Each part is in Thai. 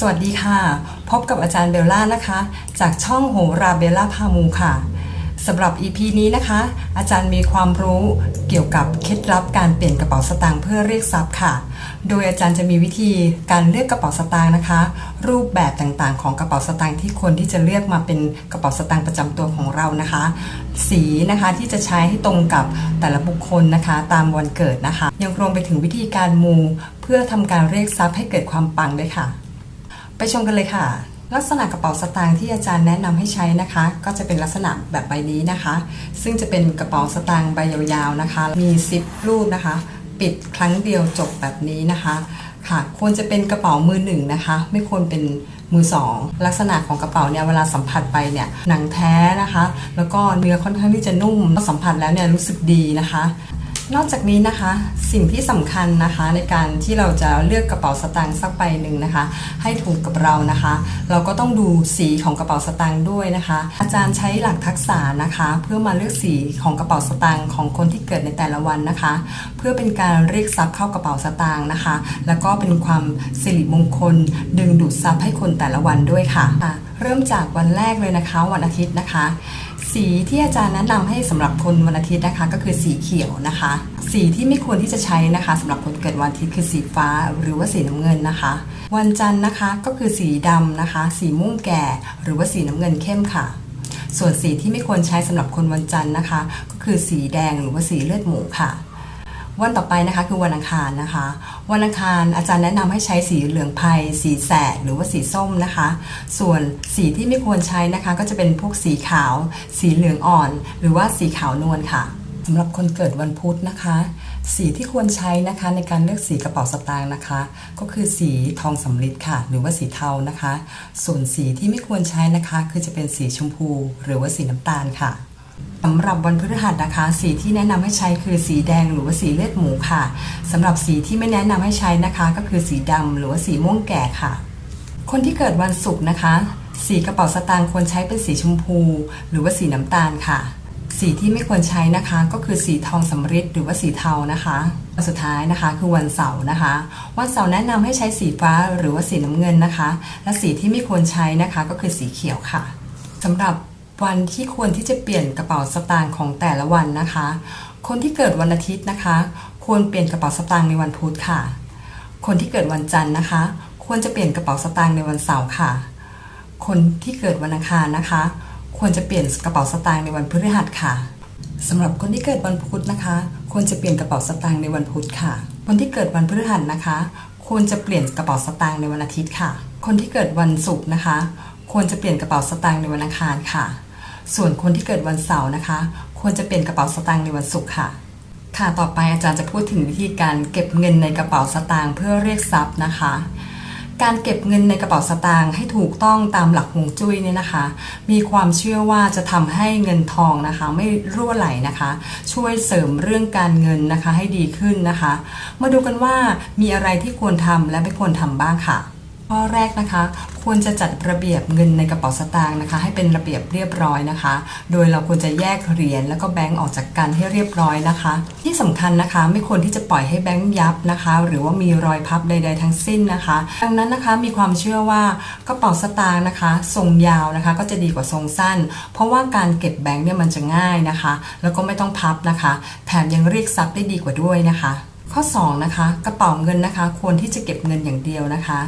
สวัสดีค่ะ พบกับอาจารย์เบลล่านะคะ จากช่องโหราเบลล่าพามูค่ะสำหรับ EP นี้นะคะ อาจารย์มีความรู้เกี่ยวกับเคล็ดลับการเปลี่ยนกระเป๋าสตางค์เพื่อเรียกทรัพย์ค่ะ โดยอาจารย์จะมีวิธีการเลือกกระเป๋าสตางค์นะคะ รูปแบบต่างๆ ของกระเป๋าสตางค์ที่ควรที่จะเลือกมาเป็นกระเป๋าสตางค์ประจำตัวของเรานะคะ สีนะคะที่จะใช้ให้ตรงกับแต่ละบุคคลนะคะ ตามวันเกิดนะคะ ยังรวมไปถึงวิธีการมู เพื่อทำการเรียกทรัพย์ให้เกิดความปังด้วยค่ะ ไปชมกันเลยค่ะ ลักษณะกระเป๋าสตางค์ที่อาจารย์แนะนำให้ใช้นะคะ ก็จะเป็นลักษณะแบบใบนี้นะคะ ซึ่งจะเป็นกระเป๋าสตางค์ใบยาวๆนะคะ มีซิปรูดนะคะ ปิดครั้งเดียวจบแบบนี้นะคะค่ะควรจะเป็นกระเป๋ามือหนึ่งนะคะ ไม่ควรเป็นมือสองลักษณะของกระเป๋าเนี่ยเวลาสัมผัสไปเนี่ยหนังแท้นะคะ แล้วก็เนื้อค่อนข้างที่จะนุ่มสัมผัสแล้วเนี่ยรู้สึกดีนะคะ นอกจากนี้นะคะสิ่งที่สำคัญนะคะในการที่เราจะเลือกกระเป๋าสตางค์สักใบหนึ่งนะคะ ให้ถูกกับเรานะคะ เราก็ต้องดูสีของกระเป๋าสตางค์ด้วยนะคะ อาจารย์ใช้หลักทักษะนะคะ เพื่อมาเลือกสีของกระเป๋าสตางค์ของคนที่เกิดในแต่ละวันนะคะ เพื่อเป็นการเรียกทรัพย์เข้ากระเป๋าสตางค์นะคะ แล้วก็เป็นความสิริมงคล ดึงดูดทรัพย์ให้คนแต่ละวันด้วยค่ะ เริ่มจากวันแรกเลยนะคะ วันอาทิตย์นะคะ สีที่อาจารย์แนะนำให้สำหรับคนวันอาทิตย์นะคะก็คือสีเขียวนะคะ สีที่ไม่ควรที่จะใช้นะคะสำหรับคนเกิดวันอาทิตย์คือสีฟ้าหรือว่าสีน้ำเงินนะคะ วันจันทร์นะคะก็คือสีดำนะคะ สีม่วงแก่ หรือว่าสีน้ำเงินเข้มค่ะ ส่วนสีที่ไม่ควรใช้สำหรับคนวันจันทร์นะคะ ก็คือสีแดงหรือว่าสีเลือดหมูค่ะ วันต่อไปนะคะคือวันอังคารนะคะ วันอังคารอาจารย์แนะนำให้ใช้สีเหลืองไพรสีแสดหรือว่าสีส้มนะคะ ส่วนสีที่ไม่ควรใช้นะคะ ก็จะเป็นพวกสีขาว สีเหลืองอ่อน หรือว่าสีขาวนวลค่ะสำหรับคนเกิดวันพุธนะคะ สีที่ควรใช้นะคะในการเลือกสีกระเป๋าสตางค์นะคะ ก็คือสีทองสำริดค่ะ หรือว่าสีเทานะคะ ส่วนสีที่ไม่ควรใช้นะคะ คือจะเป็นสีชมพู หรือว่าสีน้ำตาลค่ะ สำหรับวันพฤหัสนะคะ สีที่แนะนำให้ใช้คือสีแดงหรือว่าสีเลือดหมูค่ะสำหรับสีที่ไม่แนะนำให้ใช้นะคะ ก็คือสีดำหรือว่าสีม่วงแก่ค่ะ คนที่เกิดวันศุกร์นะคะ สีกระเป๋าสตางค์ควรใช้เป็นสีชมพู หรือว่าสีน้ำตาลค่ะ สีที่ไม่ควรใช้นะคะ ก็คือสีทองสำริดหรือว่าสีเทานะคะวันสุดท้ายนะคะคือวันเสาร์นะคะ วันเสาร์แนะนำให้ใช้สีฟ้าหรือว่าสีน้ำเงินนะคะ และสีที่ไม่ควรใช้นะคะ ก็คือสีเขียวค่ะสำหรับ วันที่ควรที่จะเปลี่ยนกระเป๋าสตางค์ของแต่ละวันนะคะ คนที่เกิดวันอาทิตย์นะคะ ควรเปลี่ยนกระเป๋าสตางค์ในวันพุธค่ะ คนที่เกิดวันจันทร์นะคะ ควรจะเปลี่ยนกระเป๋าสตางค์ในวันเสาร์ค่ะ คนที่เกิดวันอังคารนะคะ ควรจะเปลี่ยนกระเป๋าสตางค์ในวันพฤหัสค่ะสำหรับคนที่เกิดวันพุธนะคะ ควรจะเปลี่ยนกระเป๋าสตางค์ในวันพุธค่ะ คนที่เกิดวันพฤหัสนะคะ ควรจะเปลี่ยนกระเป๋าสตางค์ในวันอาทิตย์ค่ะ คนที่เกิดวันศุกร์นะคะ ควรจะเปลี่ยนกระเป๋าสตางค์ในวันอังคารค่ะ ส่วนคนที่เกิดวันเสาร์นะคะ ควรจะเปลี่ยนกระเป๋าสตางค์ในวันศุกร์ค่ะ ค่ะต่อไปอาจารย์จะพูดถึงวิธีการเก็บเงินในกระเป๋าสตางค์เพื่อเรียกทรัพย์นะคะการเก็บเงินในกระเป๋าสตางค์ให้ถูกต้องตามหลักฮวงจุ้ยเนี่ยนะคะ มีความเชื่อว่าจะทำให้เงินทองนะคะ ไม่รั่วไหลนะคะ ช่วยเสริมเรื่องการเงินนะคะให้ดีขึ้นนะคะ มาดูกันว่ามีอะไรที่ควรทำและไม่ควรทำบ้างค่ะ ข้อแรกนะคะ ควรจะจัดระเบียบเงินในกระเป๋าสตางค์นะคะ ให้เป็นระเบียบเรียบร้อยนะคะ โดยเราควรจะแยกเหรียญแล้วก็แบงก์ออกจากกันให้เรียบร้อยนะคะ ที่สำคัญนะคะไม่ควรที่จะปล่อยให้แบงก์ยับนะคะ หรือว่ามีรอยพับใด ๆ ทั้งสิ้นนะคะ ดังนั้นนะคะมีความเชื่อว่ากระเป๋าสตางค์นะคะ ทรงยาวนะคะ ก็จะดีกว่าทรงสั้น เพราะว่าการเก็บแบงก์เนี่ยมันจะง่ายนะคะ แล้วก็ไม่ต้องพับนะคะ แถมยังเรียกทรัพย์ได้ดีกว่าด้วยนะคะข้อ 2 นะคะ กระเป๋าเงินนะคะ ควรที่จะเก็บเงินอย่างเดียวนะคะ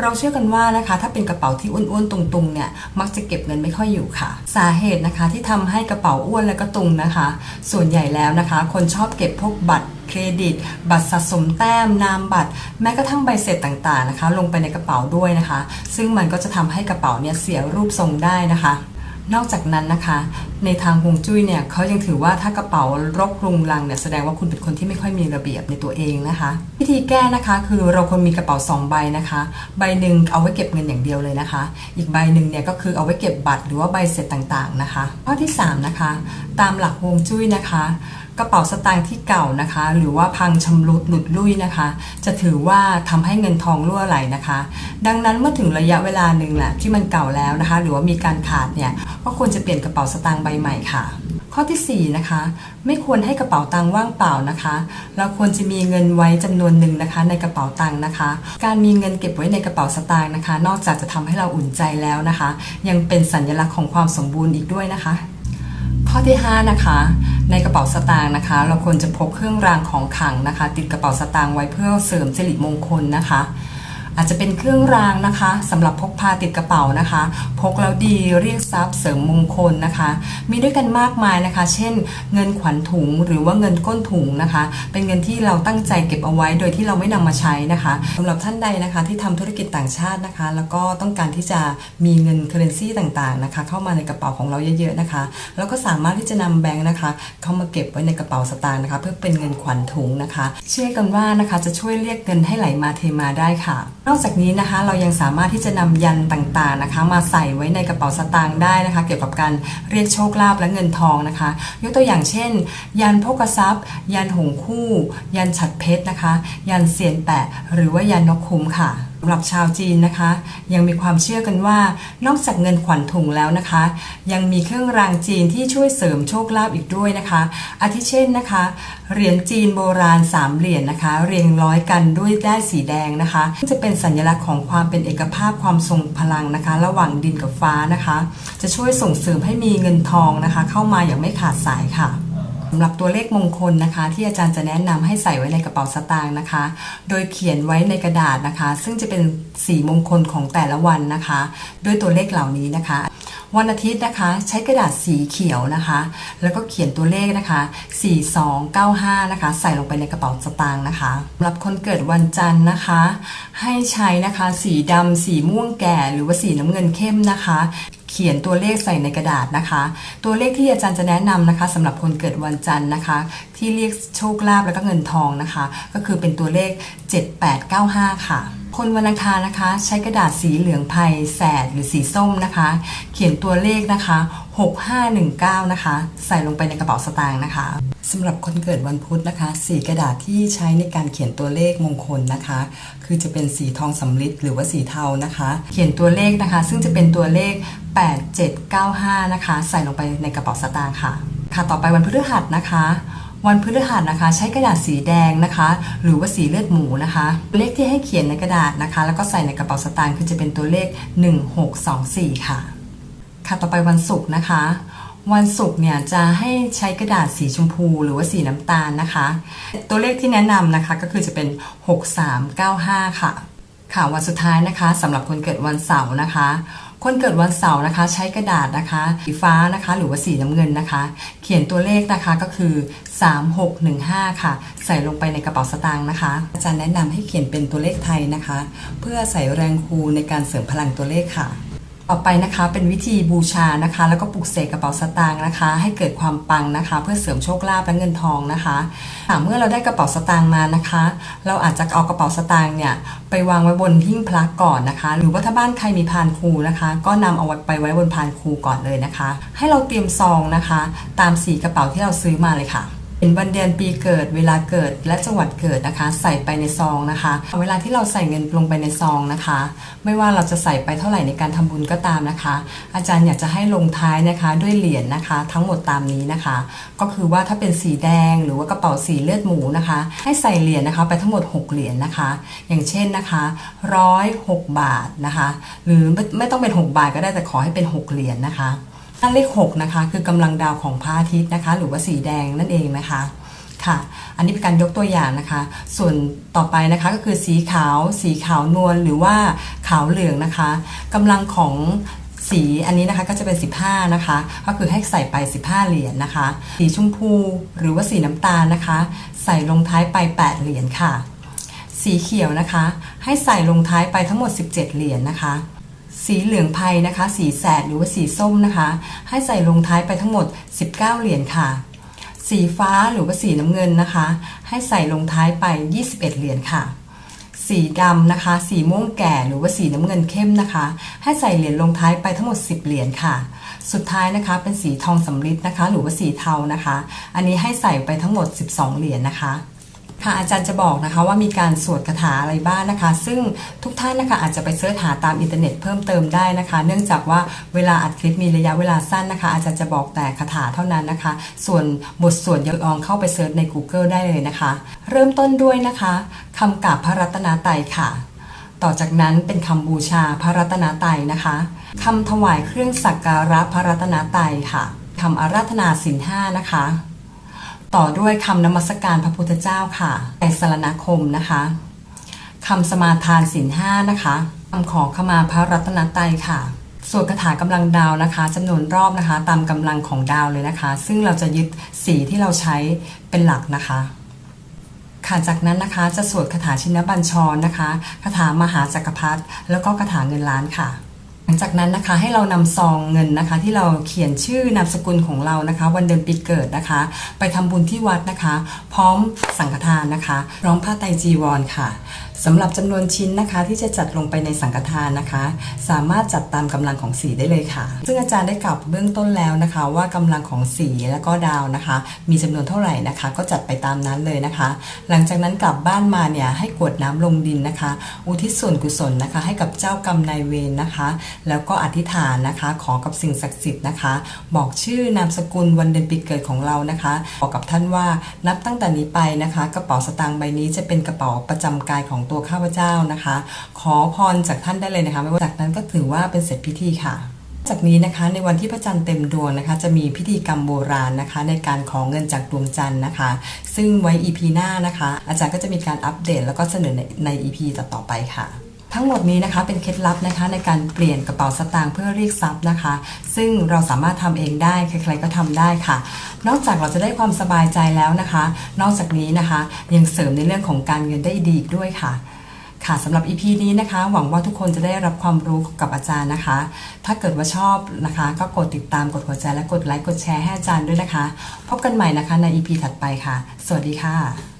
เราเชื่อกันว่านะคะ ถ้าเป็นกระเป๋าที่อ้วนๆตุงๆเนี่ยมักจะเก็บเงินไม่ค่อยอยู่ค่ะ สาเหตุนะคะที่ทำให้กระเป๋าอ้วนและก็ตุงนะคะ ส่วนใหญ่แล้วนะคะ คนชอบเก็บพวกบัตรเครดิต บัตรสะสมแต้ม นามบัตร แม้กระทั่งใบเสร็จต่างๆนะคะ ลงไปในกระเป๋าด้วยนะคะ ซึ่งมันก็จะทำให้กระเป๋าเนี่ยเสียรูปทรงได้นะคะนอกจากนั้นนะคะในทางฮวงจุ้ยเนี่ยเขายังถือว่าถ้ากระเป๋ารกรุงรังเนี่ยแสดงว่าคุณเป็นคนที่ไม่ค่อยมีระเบียบในตัวเองนะคะ วิธีแก้นะคะคือเราควรมีกระเป๋าสองใบนะคะ ใบหนึ่งเอาไว้เก็บเงินอย่างเดียวเลยนะคะ อีกใบหนึ่งเนี่ยก็คือเอาไว้เก็บบัตรหรือว่าใบเสร็จต่างๆนะคะ ข้อที่สามนะคะ ตามหลักฮวงจุ้ยนะคะกระเป๋าสตางค์ที่เก่านะคะ หรือว่าพังชำรุดหลุดลุ่ยนะคะ จะถือว่าทำให้เงินทองรั่วไหลนะคะ ดังนั้นเมื่อถึงระยะเวลาหนึ่งแหละที่มันเก่าแล้วนะคะ หรือว่ามีการขาดเนี่ย ก็ควรจะเปลี่ยนกระเป๋าสตางค์ใบใหม่ค่ะ ข้อทีสี่4นะคะไม่ควรให้กระเป๋าตังค์ว่างเปล่านะคะ เราควรจะมีเงินไว้จำนวนหนึ่งนะคะ ในกระเป๋าตังค์นะคะ การมีเงินเก็บไว้ในกระเป๋าสตางค์นะคะ นอกจากจะทำให้เราอุ่นใจแล้วนะคะ ยังเป็นสัญลักษณ์ของความสมบูรณ์อีกด้วยนะคะ ข้อที่5นะคะในกระเป๋าสตางค์นะคะ เราควรจะพกเครื่องรางของขลังนะคะ ติดกระเป๋าสตางค์ไว้เพื่อเสริมสิริมงคลนะคะ อาจจะเป็นเครื่องรางนะคะสำหรับพกพาติดกระเป๋านะคะ พกแล้วดีเรียกทรัพย์เสริมมงคลนะคะ มีด้วยกันมากมายนะคะ เช่น เงินขวัญถุงหรือว่าเงินก้นถุงนะคะ เป็นเงินที่เราตั้งใจเก็บเอาไว้โดยที่เราไม่นำมาใช้นะคะสำหรับท่านใดนะคะที่ทำธุรกิจต่างชาตินะคะ แล้วก็ต้องการที่จะมีเงินเคอร์เรนซีต่างๆนะคะ เข้ามาในกระเป๋าของเราเยอะๆนะคะ แล้วก็สามารถที่จะนำแบงค์นะคะ เข้ามาเก็บไว้ในกระเป๋าสตางค์นะคะ เพื่อเป็นเงินขวัญถุงนะคะ เชื่อกันว่านะคะจะช่วยเรียกเงินให้ไหลมาเทมาได้ค่ะนอกจากนี้นะคะเรายังสามารถที่จะนำยันต่างๆนะคะ มาใส่ไว้ในกระเป๋าสตางค์ได้นะคะ เกี่ยวกับการเรียกโชคลาภและเงินทองนะคะ ยกตัวอย่างเช่น ยันโภกทรัพย์ ยันหงคู่ ยันฉัดเพชรนะคะ ยันเซียนแปะ หรือว่ายันนกคุ้มค่ะสำหรับชาวจีนนะคะ ยังมีความเชื่อกันว่า นอกจากเงินขวัญถุงแล้วนะคะ ยังมีเครื่องรางจีนที่ช่วยเสริมโชคลาภอีกด้วยนะคะ อาทิเช่นนะคะ เหรียญจีนโบราณ3เหรียญนะคะ เรียงร้อยกันด้วยด้ายสีแดงนะคะจะเป็นสัญลักษณ์ของความเป็นเอกภาพความทรงพลังนะคะ ระหว่างดินกับฟ้านะคะ จะช่วยส่งเสริมให้มีเงินทองนะคะ เข้ามาอย่างไม่ขาดสายค่ะำหรับตัวเลขมงคลนะคะ ที่อาจารย์จะแนะนำให้ใส่ไว้ในกระเป๋าสตางค์นะคะ โดยเขียนไว้ในกระดาษนะคะ ซึ่งจะเป็นสีมงคลของแต่ละวันนะคะ ด้วยตัวเลขเหล่านี้นะคะ วันอาทิตย์นะคะ ใช้กระดาษสีเขียวนะคะ แล้วก็เขียนตัวเลขนะคะ 4295 นะคะ ใส่ลงไปในกระเป๋าสตางค์นะคะสำหรับคนเกิดวันจันทร์นะคะ ให้ใช้นะคะ สีดำสีม่วงแก่ หรือว่าสีน้ำเงินเข้มนะคะ ขียนตัวเลขใส่ในกระดาษนะคะ ตัวเลขที่อาจารย์จะแนะนำนะคะสำหรับคนเกิดวันจันทร์นะคะ ที่เรียกโชคลาภแล้วก็เงินทองนะคะ ก็คือเป็นตัวเลข 7895 ค่ะ คนวันอังคารนะคะ ใช้กระดาษสีเหลืองไพแสดหรือสีส้มนะคะ เขียนตัวเลขนะคะ 6519 นะคะ ใส่ลงไปในกระเป๋าสตางค์นะคะ สำหรับคนเกิดวันพุธนะคะ สีกระดาษที่ใช้ในการเขียนตัวเลขมงคลนะคะ คือจะเป็นสีทองสำริดหรือว่าสีเทานะคะ เขียนตัวเลขนะคะ ซึ่งจะเป็นตัวเลข 8795 นะคะ ใส่ลงไปในกระเป๋าสตางค์ค่ะ ค่ะต่อไปวันพฤหัสนะคะ วันพฤหัสนะคะ ใช้กระดาษสีแดงนะคะ หรือว่าสีเลือดหมูนะคะ เลขที่ให้เขียนในกระดาษนะคะ แล้วก็ใส่ในกระเป๋าสตางค์คือจะเป็นตัวเลข 1624 ค่ะ ค่ะต่อไปวันศุกร์นะคะ วันศุกร์เนี่ยจะให้ใช้กระดาษสีชมพูหรือว่าสีน้ำตาลนะคะ ตัวเลขที่แนะนำนะคะก็คือจะเป็น 6395 ค่ะ ค่ะวันสุดท้ายนะคะสำหรับคนเกิดวันเสาร์นะคะ คนเกิดวันเสาร์นะคะ ใช้กระดาษนะคะสีฟ้านะคะ หรือว่าสีน้ำเงินนะคะ เขียนตัวเลขนะคะก็คือ 3615 ค่ะ ใส่ลงไปในกระเป๋าสตางค์นะคะ อาจารย์แนะนำให้เขียนเป็นตัวเลขไทยนะคะ เพื่อใส่แรงคูในการเสริมพลังตัวเลขค่ะ ต่อไปนะคะเป็นวิธีบูชานะคะ แล้วก็ปลุกเสกกระเป๋าสตางค์นะคะ ให้เกิดความปังนะคะ เพื่อเสริมโชคลาภและเงินทองนะคะเมื่อเราได้กระเป๋าสตางค์มานะคะ เราอาจจะเอากระเป๋าสตางค์เนี่ยไปวางไว้บนหิ้งพระก่อนนะคะ หรือว่าถ้าบ้านใครมีพานครูนะคะ ก็นำเอาไว้ไปไว้บนพานครูก่อนเลยนะคะ ให้เราเตรียมซองนะคะ ตามสีกระเป๋าที่เราซื้อมาเลยค่ะ เป็นวันเดือนปีเกิดเวลาเกิดและจังหวัดเกิดนะคะ ใส่ไปในซองนะคะ เวลาที่เราใส่เงินลงไปในซองนะคะ ไม่ว่าเราจะใส่ไปเท่าไหร่ในการทำบุญก็ตามนะคะ อาจารย์อยากจะให้ลงท้ายนะคะด้วยเหรียญนะคะ ทั้งหมดตามนี้นะคะ ก็คือว่าถ้าเป็นสีแดงหรือว่ากระเป๋าสีเลือดหมูนะคะ ให้ใส่เหรียญนะคะ ไปทั้งหมด 6 เหรียญนะคะ อย่างเช่นนะคะร้อยหกบาทนะคะ หรือไม่ไม่ต้องเป็น 6 บาทก็ได้แต่ขอให้เป็น 6 เหรียญนะคะ ด้านเลข6นะคะคือกำลังดาวของพระอาทิตย์นะคะ หรือว่าสีแดงนั่นเองนะคะค่ะอันนี้เป็นการยกตัวอย่างนะคะ ส่วนต่อไปนะคะก็คือสีขาว สีขาวนวลหรือว่าขาวเหลืองนะคะกำลังของสีอันนี้นะคะก็จะเป็น 15 นะคะ ก็คือให้ใส่ไป 15 เหรียญนะคะ สีชมพูหรือว่าสีน้ำตาลนะคะ ใส่ลงท้ายไป 8 เหรียญค่ะ สีเขียวนะคะ ให้ใส่ลงท้ายไปทั้งหมด 17 เหรียญนะคะ สีเหลืองไพรนะคะ สีแสดหรือว่าสีส้มนะคะ ให้ใส่ลงท้ายไปทั้งหมด 19 เหรียญค่ะ สีฟ้าหรือว่าสีน้ำเงินนะคะ ให้ใส่ลงท้ายไป 21 เหรียญค่ะ สีดำนะคะ สีม่วงแก่หรือว่าสีน้ำเงินเข้มนะคะ ให้ใส่เหรียญลงท้ายไปทั้งหมด 10 เหรียญค่ะ สุดท้ายนะคะ เป็นสีทองสำริดนะคะ หรือว่าสีเทานะคะ อันนี้ให้ใส่ไปทั้งหมด 12 เหรียญนะคะ ค่ะอาจารย์จะบอกนะคะว่ามีการสวดคาถาอะไรบ้างนะคะ ซึ่งทุกท่านนะคะอาจจะไปเสิร์ชหาตามอินเทอร์เน็ตเพิ่มเติมได้นะคะ เนื่องจากว่าเวลาอัดคลิปมีระยะเวลาสั้นนะคะ อาจารย์จะบอกแต่คาถาเท่านั้นนะคะ ส่วนบทสวดยองเข้าไปเสิร์ชใน Google ได้เลยนะคะ เริ่มต้นด้วยนะคะคำกราบพระรัตนตรัยค่ะ ต่อจากนั้นเป็นคำบูชาพระรัตนตรัยนะคะคำถวายเครื่องสักการะพระรัตนตรัยค่ะคำอาราธนาศีลห้านะคะ ต่อด้วยคำนมัสการพระพุทธเจ้าค่ะในสรณคมนะคะคำสมาทานศีลห้านะคะคำขอขมาพระรัตนตรัยค่ะสวดคาถากำลังดาวนะคะจำนวนรอบนะคะ ตามกำลังของดาวเลยนะคะ ซึ่งเราจะยึดสีที่เราใช้เป็นหลักนะคะค่ะจากนั้นนะคะจะสวดคาถาชินบัญชรนะคะคาถามหาจักรพรรดิแล้วก็คาถาเงินล้านค่ะ หลังจากนั้นนะคะให้เรานำซองเงินนะคะ ที่เราเขียนชื่อนามสกุลของเรานะคะ วันเดือนปีเกิดนะคะ ไปทำบุญที่วัดนะคะ พร้อมสังฆทานนะคะ พร้อมผ้าไตรจีวรค่ะ สำหรับจำนวนชิ้นนะคะที่จะจัดลงไปในสังฆทานนะคะ สามารถจัดตามกำลังของสีได้เลยค่ะ ซึ่งอาจารย์ได้กล่าวเบื้องต้นแล้วนะคะ ว่ากำลังของสีและก็ดาวนะคะ มีจำนวนเท่าไหร่นะคะ ก็จัดไปตามนั้นเลยนะคะ หลังจากนั้นกลับบ้านมาเนี่ยให้กวดน้ำลงดินนะคะ อุทิศส่วนกุศลนะคะ ให้กับเจ้ากรรมนายเวรนะคะ แล้วก็อธิษฐานนะคะ ขอกับสิ่งศักดิ์สิทธิ์นะคะ บอกชื่อนามสกุลวันเดือนปีเกิดของเรานะคะบอกกับท่านว่านับตั้งแต่นี้ไปนะคะ กระเป๋าสตางค์ใบนี้จะเป็นกระเป๋าประจำกายของตัวข้าพเจ้านะคะ ขอพรจากท่านได้เลยนะคะ ไม่ว่าจากนั้นก็ถือว่าเป็นเสร็จพิธีค่ะจากนี้นะคะในวันที่พระจันทร์เต็มดวงนะคะ จะมีพิธีกรรมโบราณนะคะ ในการขอเงินจากดวงจันทร์นะคะ ซึ่งไว้ EP หน้านะคะ อาจารย์ก็จะมีการอัปเดตแล้วก็เสนอในใน EP ต่อๆไปค่ะ ทั้งหมดนี้นะคะเป็นเคล็ดลับนะคะในการเปลี่ยนกระเป๋าสตางค์เพื่อเรียกทรัพย์นะคะ ซึ่งเราสามารถทำเองได้ใครๆก็ทำได้ค่ะ นอกจากเราจะได้ความสบายใจแล้วนะคะ นอกจากนี้นะคะ ยังเสริมในเรื่องของการเงินได้ดีอีกด้วยค่ะค่ะสำหรับ EP นี้นะคะ หวังว่าทุกคนจะได้รับความรู้กับอาจารย์นะคะ ถ้าเกิดว่าชอบนะคะ ก็กดติดตามกดหัวใจและกดไลค์กดแชร์ให้อาจารย์ด้วยนะคะ พบกันใหม่นะคะใน EP ถัดไปค่ะ สวัสดีค่ะ